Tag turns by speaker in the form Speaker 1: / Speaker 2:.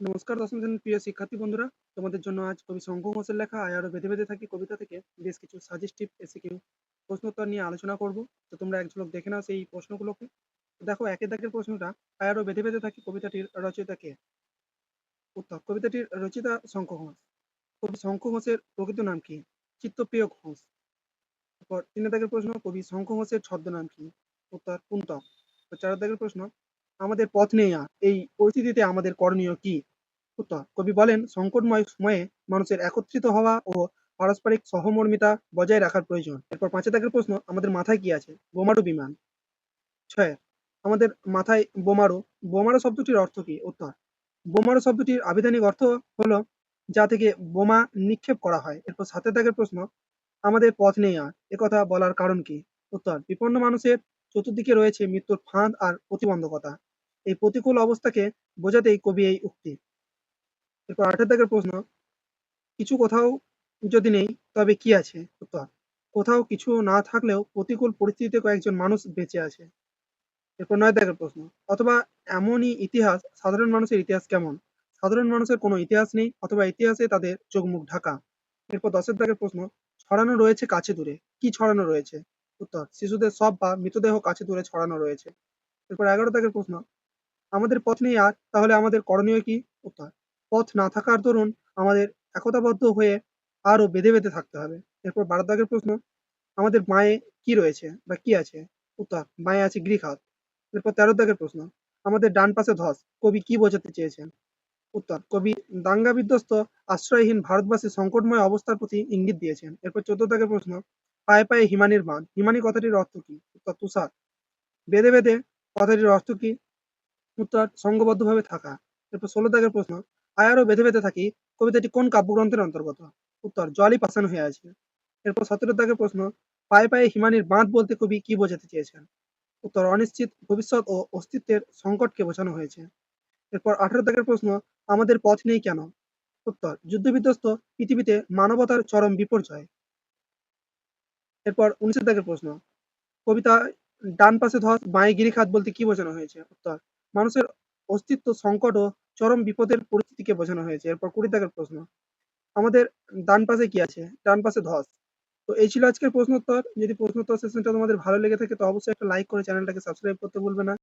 Speaker 1: নমস্কার দশম শ্রেণির প্রিয় শিক্ষার্থী বন্ধুরা। তোমাদের জন্য আজ কবি শঙ্কু ঘোষের লেখা আয়ারও বেঁধে বেঁধে থাকি কবিতা থেকে। বেশ কিছু সাজেস্টিভ এসিকিউ প্রশ্নোত্তর নিয়ে আলোচনা করব। তো তোমরা এক ঝলক দেখে নাও সেই প্রশ্নগুলোকে। দেখো, একের দাগের প্রশ্নটা আয়ারও বেঁধে বেঁধে থাকি কবিতাটির রচয়িতা কে উত্তর, কবিতাটির রচয়িতা শঙ্কু ঘোষ। কবি শঙ্কু ঘোষের প্রকৃত নাম কি? চিত্তপ্রিয় ঘোষ। তারপর তিন দাগের প্রশ্ন, কবি শঙ্কু ঘোষের ছদ্মনাম কি? উত্তর, কুন্তক। চার দাগের প্রশ্ন আমাদের পথ নেই আর। এই পরিস্থিতিতে আমাদের করণীয় কি? উত্তর, কবি বলেন, সংকটময় সময়ে মানুষের একত্রিত হওয়া ও পারস্পরিক সহমর্মিতা বজায় রাখার প্রয়োজন। এরপর পাঁচে দাগের প্রশ্ন, আমাদের মাথায় কি আছে? বোমারু বিমান। ছয়, আমাদের মাথায় বোমারু। বোমারু শব্দটির অর্থ কি? উত্তর, বোমারু শব্দটির আবিধানিক অর্থ হলো যা থেকে বোমা নিক্ষেপ করা হয়। এরপর সাথে দাগের প্রশ্ন, আমাদের পথ নেই আর একথা বলার কারণ কি? উত্তর, বিপন্ন মানুষের চতুর্দিকে রয়েছে মৃত্যুর ফাঁদ আর প্রতিবন্ধকতা। এই প্রতিকূল অবস্থাকে বোঝাতেই কবি এই উক্তি। এরপর আঠের দাগের প্রশ্ন, কিছু কোথাও যদি নেই, তবে কি আছে? উত্তর, কোথাও কিছু না থাকলেও প্রতিকূল পরিস্থিতিতে কয়েকজন মানুষ বেঁচে আছে। এরপর নয় দাগের প্রশ্ন, অথবা এমনই ইতিহাস, সাধারণ মানুষের ইতিহাস কেমন? সাধারণ মানুষের কোনো ইতিহাস নেই, অথবা ইতিহাসে তাদের চোখ মুখ ঢাকা। এরপর দশের দাগের প্রশ্ন, ছড়ানো রয়েছে কাছে দূরে, কি ছড়ানো রয়েছে? উত্তর, শিশুদের সব বা মৃতদেহ কাছে দূরে ছড়ানো রয়েছে। এরপর এগারো দাগের প্রশ্ন আমাদের পথ নেই আর, তাহলে আমাদের করণীয় কি? উত্তর, পথ না থাকার দরুন আমাদের একতাবদ্ধ হয়ে আরও বেঁধে বেঁধে থাকতে হবে। এরপর বারো দাগের প্রশ্ন, আমাদের মায়ে কি রয়েছে বা কি আছে? উত্তর, মায়ে আছে গৃহঘাত এরপর তেরো দাগের প্রশ্ন, আমাদের ডান পাশে ধস, কবি কি বোঝাতে চেয়েছেন? উত্তর, কবি দাঙ্গা বিধ্বস্ত আশ্রয়হীন ভারতবাসীর সংকটময় অবস্থার প্রতি ইঙ্গিত দিয়েছেন। এরপর চোদ্দ দাগের প্রশ্ন, পায়ে পায়ে হিমানির বাঁধ হিমানি কথাটির অর্থ কি? উত্তর, তুষার। বেঁধে বেঁধে কথাটির অর্থ কি? উত্তর সংঘবদ্ধভাবে থাকা। এরপর ষোলো দাগের প্রশ্ন, আয়ারও বেঁধে বেঁধে থাকি কবিতাটি কোন কাব্যগ্রন্থের অন্তর্গত? উত্তর জলই পাষাণ হয়ে আছে। এরপর সতেরো দাগের প্রশ্ন, পায়ে পায়ে হিমানির বাঁধ বলতে কবি কি বোঝাতে চেয়েছেন? উত্তর, অনিশ্চিত ভবিষ্যৎ ও অস্তিত্বের সংকটকে বোঝানো হয়েছে। এরপর আঠারো দাগের প্রশ্ন, আমাদের পথ নেই কেন? উত্তর, যুদ্ধবিধ্বস্ত পৃথিবীতে মানবতার চরম বিপর্যয়। এরপর উনিশের দাগের প্রশ্ন, কবিতা ডান পাশে ধস, বাঁয়ে গিরিখাত বলতে কি বোঝানো হয়েছে? উত্তর মানুষের অস্তিত্ব, সংকট ও চরম বিপদের পরিস্থিতিকে বোঝানো হয়েছে। এরপর কুড়ি দাগের প্রশ্ন। আমাদের ডান পাশে কি আছে? ডান পাশে ধস। তো এই ছিল আজকের প্রশ্নোত্তর। যদি প্রশ্নোত্তর সেশনটা তোমাদের ভালো লেগে থাকে, তো অবশ্যই একটা লাইক করে চ্যানেলটাকে সাবস্ক্রাইব করতে ভুলবে না।